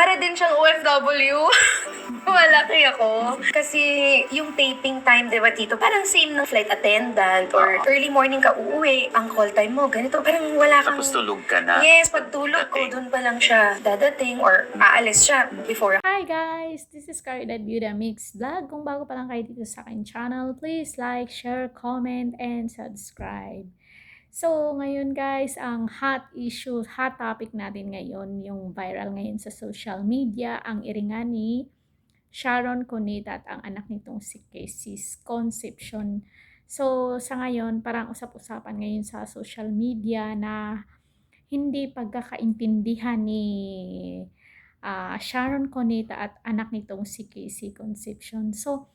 Para din siyang OFW. Malaki ako. Kasi yung taping time, di ba, Tito? Parang same ng flight attendant or early morning ka uuwi. Ang call time mo, ganito. Parang wala kang... Tapos tulog ka na. Yes, pagtulog ko, Dating. dun pa lang siya dadating or aalis siya before Hi guys! This is Caridad Beauty Mix Vlog. Kung bago pa lang kayo dito sa akin channel, please like, share, comment, and subscribe. So, ngayon guys, ang hot issue, hot topic natin ngayon, yung viral ngayon sa social media, ang iringan ni Sharon Cuneta at ang anak nitong si Casey's Conception. So, sa ngayon, parang usap-usapan ngayon sa social media na hindi pagkakaintindihan ni ah, Sharon Coneta at anak nitong si Casey Concepcion. So,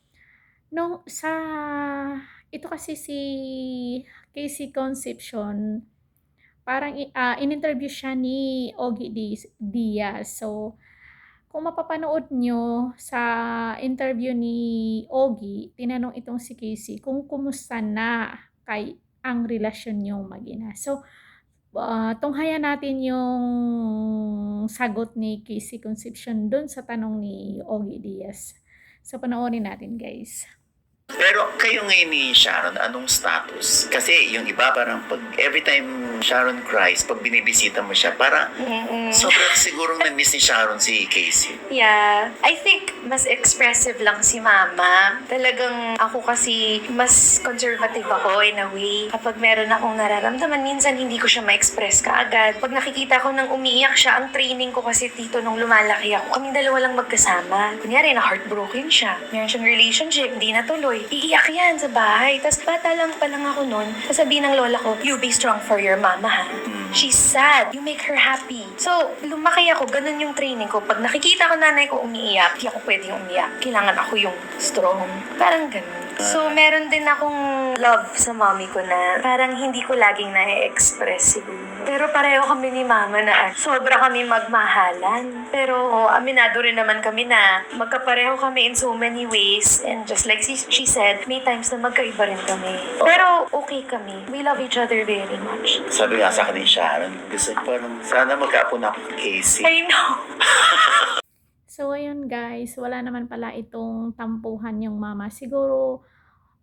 nung sa ito kasi si Casey Concepcion parang ah, in-interview siya ni Ogie Diaz-. So, kung mapapanood nyo sa interview ni Ogie, tinanong itong si Casey kung kumusta na kay ang relasyon niyong mag-ina. So, uh, tunghayan natin yung sagot ni Casey Concepcion dun sa tanong ni Ogie Diaz. So, panoorin natin guys. Pero kayo ngayon ni Sharon, anong status? Kasi yung iba parang pag every time Sharon cries, pag binibisita mo siya, Mm-mm. sobrang sigurong na-miss ni Sharon si Casey. Yeah. I think mas expressive lang si mama. Talagang ako kasi mas conservative ako in a way. Kapag meron akong nararamdaman, minsan hindi ko siya ma-express kaagad. Pag nakikita ko nang umiiyak siya, ang training ko kasi tito nung lumalaki ako, kaming dalawa lang magkasama. Kunyari, na heartbroken siya. Meron siyang relationship, hindi natuloy. Iiyak yan sa bahay. Tapos bata lang pa lang ako nun. Sasabihin ng lola ko, you be strong for your mama ha. She's sad. You make her happy. So, lumaki ako. Ganun yung training ko. Pag nakikita ko nanay ko umiiyak, hindi ako pwedeng umiiyak. Kailangan ako yung strong. Parang ganun. So, meron din akong love sa mommy ko na parang hindi ko laging na-express siguro. Pero pareho kami ni mama na sobra kami magmahalan. Pero oh, aminado rin naman kami na magkapareho kami in so many ways. And just like she, she said, may times na magkaiba rin kami. Pero okay kami. We love each other very much. Sabi nga sa akin ni Sharon, gusto ko parang sana magkaapon ako kay Casey. I know. So, ayun guys, wala naman pala itong tampuhan yung mama. Siguro,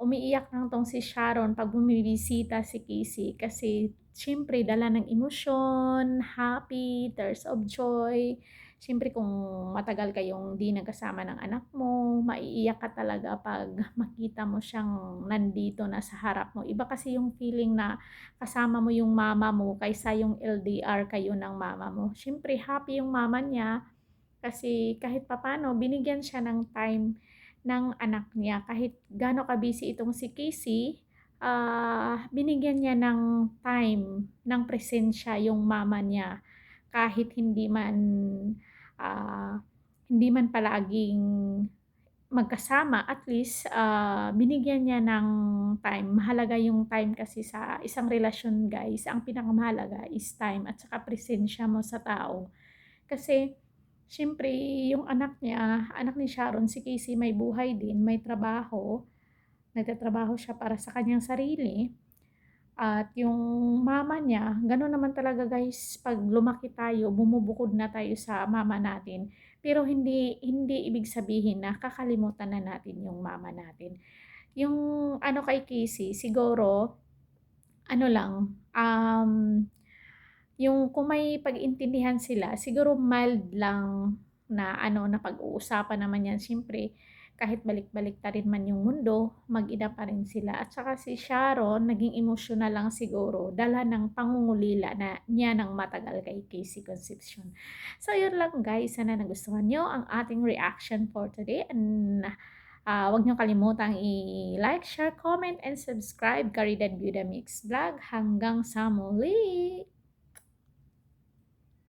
umiiyak lang tong si Sharon pag bumibisita si Casey kasi syempre dala ng emosyon, happy, tears of joy. Syempre kung matagal kayong di nagkasama ng anak mo, maiiyak ka talaga pag makita mo siyang nandito na sa harap mo. Iba kasi yung feeling na kasama mo yung mama mo kaysa yung LDR kayo ng mama mo. Syempre happy yung mama niya kasi kahit papano, binigyan siya ng time ng anak niya. Kahit gaano ka-busy itong si Casey, ah, binigyan niya ng time, ng presensya yung mama niya. Kahit hindi man, ah, hindi man palaging magkasama, at least ah, binigyan niya ng time. Mahalaga yung time kasi sa isang relasyon guys. Ang pinakamahalaga is time at saka presensya mo sa tao. Kasi Siyempre, yung anak niya, anak ni Sharon, si Casey may buhay din, may trabaho. Nagtatrabaho siya para sa kanyang sarili. At yung mama niya, gano'n naman talaga guys, pag lumaki tayo, bumubukod na tayo sa mama natin. Pero hindi hindi ibig sabihin na kakalimutan na natin yung mama natin. Yung ano kay Casey, siguro, ano lang, um, yung kung may pag-intindihan sila, siguro mild lang na ano na pag-uusapan naman yan. Siyempre, kahit balik-balik ta rin man yung mundo, mag-ina pa rin sila. At saka si Sharon, naging emotional lang siguro, dala ng pangungulila na niya ng matagal kay Casey Concepcion. So, yun lang guys. Sana nagustuhan nyo ang ating reaction for today. And uh, huwag nyo kalimutang i-like, share, comment, and subscribe Caridad Beauty Mix Vlog. Hanggang sa muli!